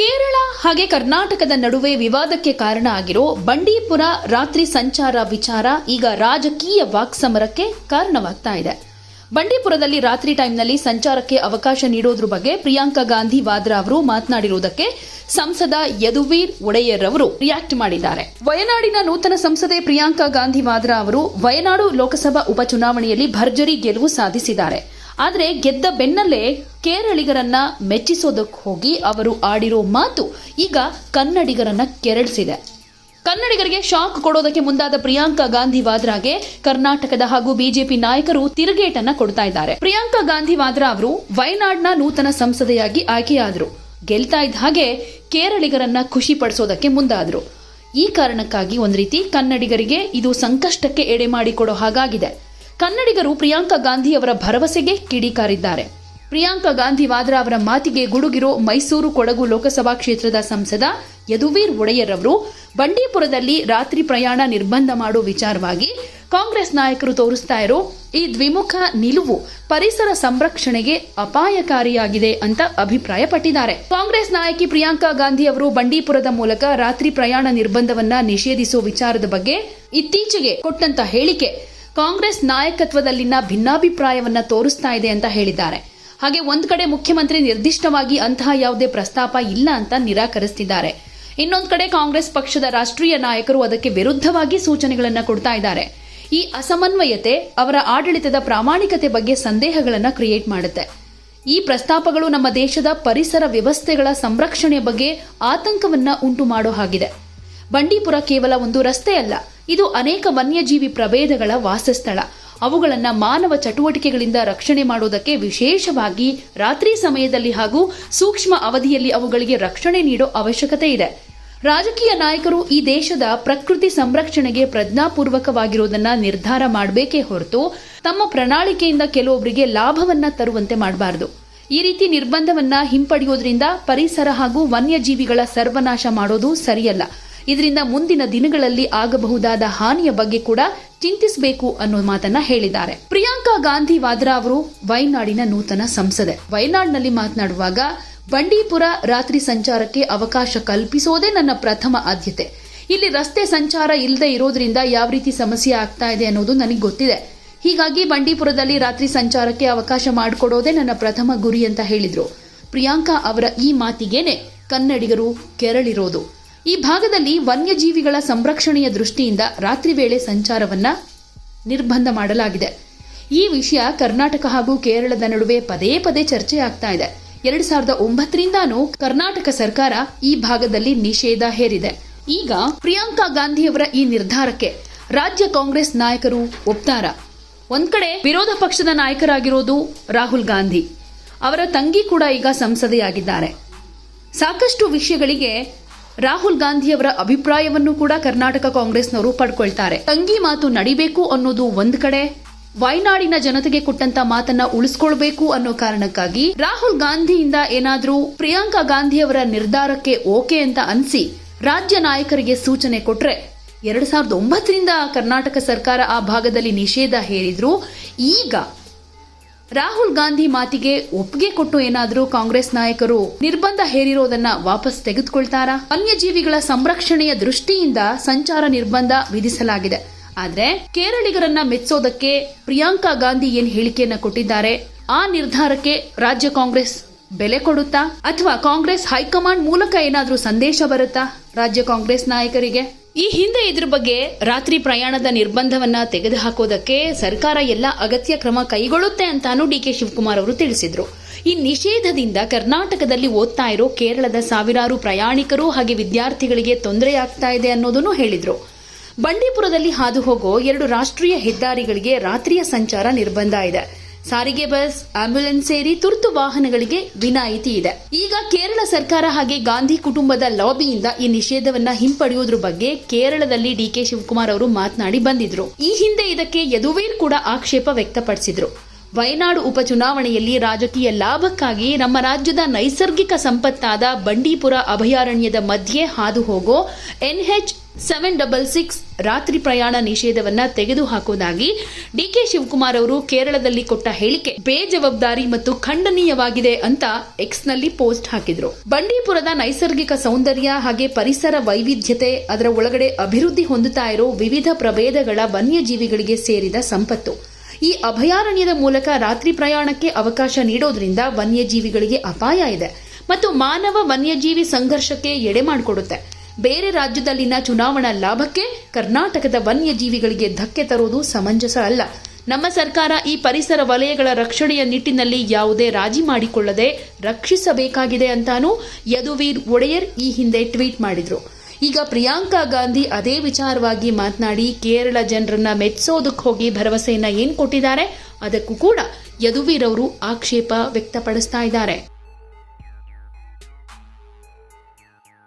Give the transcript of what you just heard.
ಕೇರಳ ಹಾಗೆ ಕರ್ನಾಟಕದ ನಡುವೆ ವಿವಾದಕ್ಕೆ ಕಾರಣ ಆಗಿರೋ ಬಂಡೀಪುರ ರಾತ್ರಿ ಸಂಚಾರ ವಿಚಾರ ಈಗ ರಾಜಕೀಯ ವಾಕ್ಸಮರಕ್ಕೆ ಕಾರಣವಾಗ್ತಾ ಇದೆ. ಬಂಡೀಪುರದಲ್ಲಿ ರಾತ್ರಿ ಟೈಮ್ನಲ್ಲಿ ಸಂಚಾರಕ್ಕೆ ಅವಕಾಶ ನೀಡೋದ್ರ ಬಗ್ಗೆ ಪ್ರಿಯಾಂಕಾ ಗಾಂಧಿ ವಾದ್ರಾ ಅವರು ಮಾತನಾಡಿರುವುದಕ್ಕೆ ಸಂಸದ ಯದುವೀರ್ ಒಡೆಯರ್ ಅವರು ರಿಯಾಕ್ಟ್ ಮಾಡಿದ್ದಾರೆ. ವಯನಾಡಿನ ನೂತನ ಸಂಸದೆ ಪ್ರಿಯಾಂಕಾ ಗಾಂಧಿ ವಾದ್ರಾ ಅವರು ವಯನಾಡು ಲೋಕಸಭಾ ಉಪಚುನಾವಣೆಯಲ್ಲಿ ಭರ್ಜರಿ ಗೆಲುವು ಸಾಧಿಸಿದ್ದಾರೆ. ಆದರೆ ಗೆದ್ದ ಬೆನ್ನಲ್ಲೇ ಕೇರಳಿಗರನ್ನ ಮೆಚ್ಚಿಸೋದಕ್ಕೆ ಹೋಗಿ ಅವರು ಆಡಿರೋ ಮಾತು ಈಗ ಕನ್ನಡಿಗರನ್ನ ಕೆರಳಿಸಿದೆ. ಕನ್ನಡಿಗರಿಗೆ ಶಾಕ್ ಕೊಡೋದಕ್ಕೆ ಮುಂದಾದ ಪ್ರಿಯಾಂಕಾ ಗಾಂಧಿ ವಾದ್ರಾಗೆ ಕರ್ನಾಟಕದ ಹಾಗೂ ಬಿಜೆಪಿ ನಾಯಕರು ತಿರುಗೇಟನ್ನ ಕೊಡ್ತಾ ಇದ್ದಾರೆ. ಪ್ರಿಯಾಂಕಾ ಗಾಂಧಿ ವಾದ್ರಾ ಅವರು ವಯನಾಡ್ನ ನೂತನ ಸಂಸದೆಯಾಗಿ ಆಯ್ಕೆಯಾದರು. ಗೆಲ್ತಾ ಇದ್ದ ಹಾಗೆ ಕೇರಳಿಗರನ್ನ ಖುಷಿ ಪಡಿಸೋದಕ್ಕೆ ಮುಂದಾದರು. ಈ ಕಾರಣಕ್ಕಾಗಿ ಒಂದು ರೀತಿ ಕನ್ನಡಿಗರಿಗೆ ಇದು ಸಂಕಷ್ಟಕ್ಕೆ ಎಡೆ ಮಾಡಿಕೊಡೋ ಹಾಗಾಗಿದೆ. ಕನ್ನಡಿಗರು ಪ್ರಿಯಾಂಕಾ ಗಾಂಧಿ ಅವರ ಭರವಸೆಗೆ ಕಿಡಿಕಾರಿದ್ದಾರೆ. ಪ್ರಿಯಾಂಕಾ ಗಾಂಧಿ ವಾದ್ರಾ ಅವರ ಮಾತಿಗೆ ಗುಡುಗಿರೋ ಮೈಸೂರು ಕೊಡಗು ಲೋಕಸಭಾ ಕ್ಷೇತ್ರದ ಸಂಸದ ಯದುವೀರ್ ಒಡೆಯರ್ ಅವರು ಬಂಡೀಪುರದಲ್ಲಿ ರಾತ್ರಿ ಪ್ರಯಾಣ ನಿರ್ಬಂಧ ಮಾಡೋ ವಿಚಾರವಾಗಿ ಕಾಂಗ್ರೆಸ್ ನಾಯಕರು ತೋರಿಸ್ತಾ ಇರೋ ಈ ದ್ವಿಮುಖ ನಿಲುವು ಪರಿಸರ ಸಂರಕ್ಷಣೆಗೆ ಅಪಾಯಕಾರಿಯಾಗಿದೆ ಅಂತ ಅಭಿಪ್ರಾಯಪಟ್ಟಿದ್ದಾರೆ. ಕಾಂಗ್ರೆಸ್ ನಾಯಕಿ ಪ್ರಿಯಾಂಕಾ ಗಾಂಧಿ ಅವರು ಬಂಡೀಪುರದ ಮೂಲಕ ರಾತ್ರಿ ಪ್ರಯಾಣ ನಿರ್ಬಂಧವನ್ನ ನಿಷೇಧಿಸುವ ವಿಚಾರದ ಬಗ್ಗೆ ಇತ್ತೀಚೆಗೆ ಕೊಟ್ಟಂತ ಹೇಳಿಕೆ ಕಾಂಗ್ರೆಸ್ ನಾಯಕತ್ವದಲ್ಲಿನ ಭಿನ್ನಾಭಿಪ್ರಾಯವನ್ನ ತೋರಿಸ್ತಾ ಇದೆ ಅಂತ ಹೇಳಿದ್ದಾರೆ. ಹಾಗೆ ಒಂದ್ ಕಡೆ ಮುಖ್ಯಮಂತ್ರಿ ನಿರ್ದಿಷ್ಟವಾಗಿ ಅಂತಹ ಯಾವುದೇ ಪ್ರಸ್ತಾಪ ಇಲ್ಲ ಅಂತ ನಿರಾಕರಿಸ್ತಿದ್ದಾರೆ. ಇನ್ನೊಂದ್ ಕಡೆ ಕಾಂಗ್ರೆಸ್ ಪಕ್ಷದ ರಾಷ್ಟ್ರೀಯ ನಾಯಕರು ಅದಕ್ಕೆ ವಿರುದ್ಧವಾಗಿ ಸೂಚನೆಗಳನ್ನ ಕೊಡ್ತಾ ಇದ್ದಾರೆ. ಈ ಅಸಮನ್ವಯತೆ ಅವರ ಆಡಳಿತದ ಪ್ರಾಮಾಣಿಕತೆ ಬಗ್ಗೆ ಸಂದೇಹಗಳನ್ನ ಕ್ರಿಯೇಟ್ ಮಾಡುತ್ತೆ. ಈ ಪ್ರಸ್ತಾಪಗಳು ನಮ್ಮ ದೇಶದ ಪರಿಸರ ವ್ಯವಸ್ಥೆಗಳ ಸಂರಕ್ಷಣೆಯ ಬಗ್ಗೆ ಆತಂಕವನ್ನ ಉಂಟು ಮಾಡೋ ಹಾಗಿದೆ. ಬಂಡೀಪುರ ಕೇವಲ ಒಂದು ರಸ್ತೆ ಅಲ್ಲ ಇದು ಅನೇಕ ವನ್ಯಜೀವಿ ಪ್ರಭೇದಗಳ ವಾಸಸ್ಥಳ. ಅವುಗಳನ್ನ ಮಾನವ ಚಟುವಟಿಕೆಗಳಿಂದ ರಕ್ಷಣೆ ಮಾಡೋದಕ್ಕೆ ವಿಶೇಷವಾಗಿ ರಾತ್ರಿ ಸಮಯದಲ್ಲಿ ಹಾಗೂ ಸೂಕ್ಷ್ಮ ಅವಧಿಯಲ್ಲಿ ಅವುಗಳಿಗೆ ರಕ್ಷಣೆ ನೀಡೋ ಅವಶ್ಯಕತೆ ಇದೆ. ರಾಜಕೀಯ ನಾಯಕರು ಈ ದೇಶದ ಪ್ರಕೃತಿ ಸಂರಕ್ಷಣೆಗೆ ಪ್ರಜ್ಞಾಪೂರ್ವಕವಾಗಿರೋದನ್ನ ನಿರ್ಧಾರ ಮಾಡಬೇಕೇ ಹೊರತು ತಮ್ಮ ಪ್ರಣಾಳಿಕೆಯಿಂದ ಕೆಲವೊಬ್ಬರಿಗೆ ಲಾಭವನ್ನ ತರುವಂತೆ ಮಾಡಬಾರದು. ಈ ರೀತಿ ನಿರ್ಬಂಧವನ್ನ ಹಿಂಪಡೆಯೋದ್ರಿಂದ ಪರಿಸರ ಹಾಗೂ ವನ್ಯಜೀವಿಗಳ ಸರ್ವನಾಶ ಮಾಡೋದು ಸರಿಯಲ್ಲ. ಇದರಿಂದ ಮುಂದಿನ ದಿನಗಳಲ್ಲಿ ಆಗಬಹುದಾದ ಹಾನಿಯ ಬಗ್ಗೆ ಕೂಡ ಚಿಂತಿಸಬೇಕು ಅನ್ನೋ ಮಾತನ್ನ ಹೇಳಿದ್ದಾರೆ. ಪ್ರಿಯಾಂಕಾ ಗಾಂಧಿ ವಾದ್ರಾ ಅವರು ವಯನಾಡಿನ ನೂತನ ಸಂಸದೆ. ವಯನಾಡ್ನಲ್ಲಿ ಮಾತನಾಡುವಾಗ, ಬಂಡೀಪುರ ರಾತ್ರಿ ಸಂಚಾರಕ್ಕೆ ಅವಕಾಶ ಕಲ್ಪಿಸೋದೇ ನನ್ನ ಪ್ರಥಮ ಆದ್ಯತೆ. ಇಲ್ಲಿ ರಸ್ತೆ ಸಂಚಾರ ಇಲ್ಲದೆ ಇರೋದ್ರಿಂದ ಯಾವ ರೀತಿ ಸಮಸ್ಯೆ ಆಗ್ತಾ ಇದೆ ಅನ್ನೋದು ನನಗೆ ಗೊತ್ತಿದೆ. ಹೀಗಾಗಿ ಬಂಡೀಪುರದಲ್ಲಿ ರಾತ್ರಿ ಸಂಚಾರಕ್ಕೆ ಅವಕಾಶ ಮಾಡಿಕೊಡೋದೇ ನನ್ನ ಪ್ರಥಮ ಗುರಿ ಅಂತ ಹೇಳಿದ್ರು. ಪ್ರಿಯಾಂಕಾ ಅವರ ಈ ಮಾತಿಗೇನೆ ಕನ್ನಡಿಗರು ಕೆರಳಿರೋದು. ಈ ಭಾಗದಲ್ಲಿ ವನ್ಯಜೀವಿಗಳ ಸಂರಕ್ಷಣೆಯ ದೃಷ್ಟಿಯಿಂದ ರಾತ್ರಿ ವೇಳೆ ಸಂಚಾರವನ್ನ ನಿರ್ಬಂಧ ಮಾಡಲಾಗಿದೆ. ಈ ವಿಷಯ ಕರ್ನಾಟಕ ಹಾಗೂ ಕೇರಳದ ನಡುವೆ ಪದೇ ಪದೇ ಚರ್ಚೆ ಆಗ್ತಾ ಇದೆ. ಎರಡ್ ಸಾವಿರದ ಒಂಬತ್ತರಿಂದಾನೂ ಕರ್ನಾಟಕ ಸರ್ಕಾರ ಈ ಭಾಗದಲ್ಲಿ ನಿಷೇಧ ಹೇರಿದೆ. ಈಗ ಪ್ರಿಯಾಂಕಾ ಗಾಂಧಿಯವರ ಈ ನಿರ್ಧಾರಕ್ಕೆ ರಾಜ್ಯ ಕಾಂಗ್ರೆಸ್ ನಾಯಕರು ಒಪ್ತಾರ. ಒಂದ್ ಕಡೆ ವಿರೋಧ ಪಕ್ಷದ ನಾಯಕರಾಗಿರೋದು ರಾಹುಲ್ ಗಾಂಧಿ. ಅವರ ತಂಗಿ ಕೂಡ ಈಗ ಸಂಸದೆಯಾಗಿದ್ದಾರೆ. ಸಾಕಷ್ಟು ವಿಷಯಗಳಿಗೆ ರಾಹುಲ್ ಗಾಂಧಿಯವರ ಅಭಿಪ್ರಾಯವನ್ನು ಕೂಡ ಕರ್ನಾಟಕ ಕಾಂಗ್ರೆಸ್ನವರು ಪಡ್ಕೊಳ್ತಾರೆ. ತಂಗಿ ಮಾತು ನಡಿಬೇಕು ಅನ್ನೋದು ಒಂದ್ ಕಡೆ ವಯನಾಡಿನ ಜನತೆಗೆ ಕೊಟ್ಟಂತ ಮಾತನ್ನ ಉಳಿಸ್ಕೊಳ್ಬೇಕು ಅನ್ನೋ ಕಾರಣಕ್ಕಾಗಿ ರಾಹುಲ್ ಗಾಂಧಿಯಿಂದ ಏನಾದ್ರೂ ಪ್ರಿಯಾಂಕಾ ಗಾಂಧಿಯವರ ನಿರ್ಧಾರಕ್ಕೆ ಓಕೆ ಅಂತ ಅನ್ಸಿ ರಾಜ್ಯ ನಾಯಕರಿಗೆ ಸೂಚನೆ ಕೊಟ್ರೆ, ಎರಡ್ ಸಾವಿರದ ಒಂಬತ್ತರಿಂದ ಕರ್ನಾಟಕ ಸರ್ಕಾರ ಆ ಭಾಗದಲ್ಲಿ ನಿಷೇಧ ಹೇರಿದ್ರು ಈಗ ರಾಹುಲ್ ಗಾಂಧಿ ಮಾತಿಗೆ ಒಪ್ಪಿಗೆ ಕೊಟ್ಟು ಏನಾದರೂ ಕಾಂಗ್ರೆಸ್ ನಾಯಕರು ನಿರ್ಬಂಧ ಹೇರಿರೋದನ್ನ ವಾಪಸ್ ತೆಗೆದುಕೊಳ್ತಾರಾ? ವನ್ಯಜೀವಿಗಳ ಸಂರಕ್ಷಣೆಯ ದೃಷ್ಟಿಯಿಂದ ಸಂಚಾರ ನಿರ್ಬಂಧ ವಿಧಿಸಲಾಗಿದೆ. ಆದ್ರೆ ಕೇರಳಿಗರನ್ನ ಮೆಚ್ಚೋದಕ್ಕೆ ಪ್ರಿಯಾಂಕಾ ಗಾಂಧಿ ಏನ್ ಹೇಳಿಕೆಯನ್ನ ಕೊಟ್ಟಿದ್ದಾರೆ? ಆ ನಿರ್ಧಾರಕ್ಕೆ ರಾಜ್ಯ ಕಾಂಗ್ರೆಸ್ ಬೆಲೆ ಕೊಡುತ್ತಾ? ಅಥವಾ ಕಾಂಗ್ರೆಸ್ ಹೈಕಮಾಂಡ್ ಮೂಲಕ ಏನಾದರೂ ಸಂದೇಶ ಬರುತ್ತಾ ರಾಜ್ಯ ಕಾಂಗ್ರೆಸ್ ನಾಯಕರಿಗೆ? ಈ ಹಿಂದೆ ಇದ್ರ ಬಗ್ಗೆ ರಾತ್ರಿ ಪ್ರಯಾಣದ ನಿರ್ಬಂಧವನ್ನ ತೆಗೆದುಹಾಕೋದಕ್ಕೆ ಸರ್ಕಾರ ಎಲ್ಲ ಅಗತ್ಯ ಕ್ರಮ ಕೈಗೊಳ್ಳುತ್ತೆ ಅಂತಾನು ಡಿ ಕೆ ಶಿವಕುಮಾರ್ ಅವರು ತಿಳಿಸಿದ್ರು. ಈ ನಿಷೇಧದಿಂದ ಕರ್ನಾಟಕದಲ್ಲಿ ಓದ್ತಾ ಇರೋ ಕೇರಳದ ಸಾವಿರಾರು ಪ್ರಯಾಣಿಕರು ಹಾಗೆ ವಿದ್ಯಾರ್ಥಿಗಳಿಗೆ ತೊಂದರೆಯಾಗ್ತಾ ಇದೆ ಅನ್ನೋದನ್ನು ಹೇಳಿದ್ರು. ಬಂಡೀಪುರದಲ್ಲಿ ಹಾದು ಹೋಗೋ ಎರಡು ರಾಷ್ಟ್ರೀಯ ಹೆದ್ದಾರಿಗಳಿಗೆ ರಾತ್ರಿಯ ಸಂಚಾರ ನಿರ್ಬಂಧ ಇದೆ. ಸಾರಿಗೆ ಬಸ್, ಆಂಬ್ಯುಲೆನ್ಸ್ ಸೇರಿ ತುರ್ತು ವಾಹನಗಳಿಗೆ ವಿನಾಯಿತಿ ಇದೆ. ಈಗ ಕೇರಳ ಸರ್ಕಾರ ಹಾಗೆ ಗಾಂಧಿ ಕುಟುಂಬದ ಲಾಬಿಯಿಂದ ಈ ನಿಷೇಧವನ್ನ ಹಿಂಪಡೆಯುವುದ್ರ ಬಗ್ಗೆ ಕೇರಳದಲ್ಲಿ ಡಿ ಕೆ ಶಿವಕುಮಾರ್ ಅವರು ಮಾತನಾಡಿ ಬಂದಿದ್ರು. ಈ ಹಿಂದೆ ಇದಕ್ಕೆ ಯದುವೀರ್ ಕೂಡ ಆಕ್ಷೇಪ ವ್ಯಕ್ತಪಡಿಸಿದ್ರು. ವಯನಾಡು ಉಪಚುನಾವಣೆಯಲ್ಲಿ ರಾಜಕೀಯ ಲಾಭಕ್ಕಾಗಿ ನಮ್ಮ ರಾಜ್ಯದ ನೈಸರ್ಗಿಕ ಸಂಪತ್ತಾದ ಬಂಡೀಪುರ ಅಭಯಾರಣ್ಯದ ಮಧ್ಯೆ ಹಾದು ಹೋಗೋ ಎನ್ಎಚ್ ಸೆವೆನ್ ಡಬಲ್ ಸಿಕ್ಸ್ ರಾತ್ರಿ ಪ್ರಯಾಣ ನಿಷೇಧವನ್ನ ತೆಗೆದುಹಾಕುವುದಾಗಿ ಡಿಕೆ ಶಿವಕುಮಾರ್ ಅವರು ಕೇರಳದಲ್ಲಿ ಕೊಟ್ಟ ಹೇಳಿಕೆ. ಬೇಜವಾಬ್ದಾರಿ ಮತ್ತು ಖಂಡನೀಯವಾಗಿದೆ ಅಂತ ಎಕ್ಸ್ನಲ್ಲಿ ಪೋಸ್ಟ್ ಹಾಕಿದ್ರು. ಬಂಡೀಪುರದ ನೈಸರ್ಗಿಕ ಸೌಂದರ್ಯ ಹಾಗೆ ಪರಿಸರ ವೈವಿಧ್ಯತೆ, ಅದರ ಒಳಗಡೆ ಅಭಿವೃದ್ಧಿ ಹೊಂದುತ್ತಾ ಇರೋ ವಿವಿಧ ಪ್ರಭೇದಗಳ ವನ್ಯಜೀವಿಗಳಿಗೆ ಸೇರಿದ ಸಂಪತ್ತು. ಈ ಅಭಯಾರಣ್ಯದ ಮೂಲಕ ರಾತ್ರಿ ಪ್ರಯಾಣಕ್ಕೆ ಅವಕಾಶ ನೀಡೋದ್ರಿಂದ ವನ್ಯಜೀವಿಗಳಿಗೆ ಅಪಾಯ ಇದೆ ಮತ್ತು ಮಾನವ ವನ್ಯಜೀವಿ ಸಂಘರ್ಷಕ್ಕೆ ಎಡೆ ಮಾಡಿಕೊಡುತ್ತೆ. ಬೇರೆ ರಾಜ್ಯದಲ್ಲಿನ ಚುನಾವಣಾ ಲಾಭಕ್ಕೆ ಕರ್ನಾಟಕದ ವನ್ಯಜೀವಿಗಳಿಗೆ ಧಕ್ಕೆ ತರುವುದು ಸಮಂಜಸ ಅಲ್ಲ. ನಮ್ಮ ಸರ್ಕಾರ ಈ ಪರಿಸರ ವಲಯಗಳ ರಕ್ಷಣೆಯ ನಿಟ್ಟಿನಲ್ಲಿ ಯಾವುದೇ ರಾಜಿ ಮಾಡಿಕೊಳ್ಳದೆ ರಕ್ಷಿಸಬೇಕಾಗಿದೆ ಅಂತಾನೂ ಯದುವೀರ್ ಒಡೆಯರ್ ಈ ಹಿಂದೆ ಟ್ವೀಟ್ ಮಾಡಿದ್ರು. ಈಗ ಪ್ರಿಯಾಂಕಾ ಗಾಂಧಿ ಅದೇ ವಿಚಾರವಾಗಿ ಮಾತನಾಡಿ ಕೇರಳ ಜನರನ್ನ ಮೆಚ್ಚೋದಕ್ಕೆ ಹೋಗಿ ಭರವಸೆಯನ್ನ ಏನ್ ಕೊಟ್ಟಿದ್ದಾರೆ, ಅದಕ್ಕೂ ಕೂಡ ಯದುವೀರ್ ಅವರು ಆಕ್ಷೇಪ ವ್ಯಕ್ತಪಡಿಸ್ತಾ ಇದ್ದಾರೆ.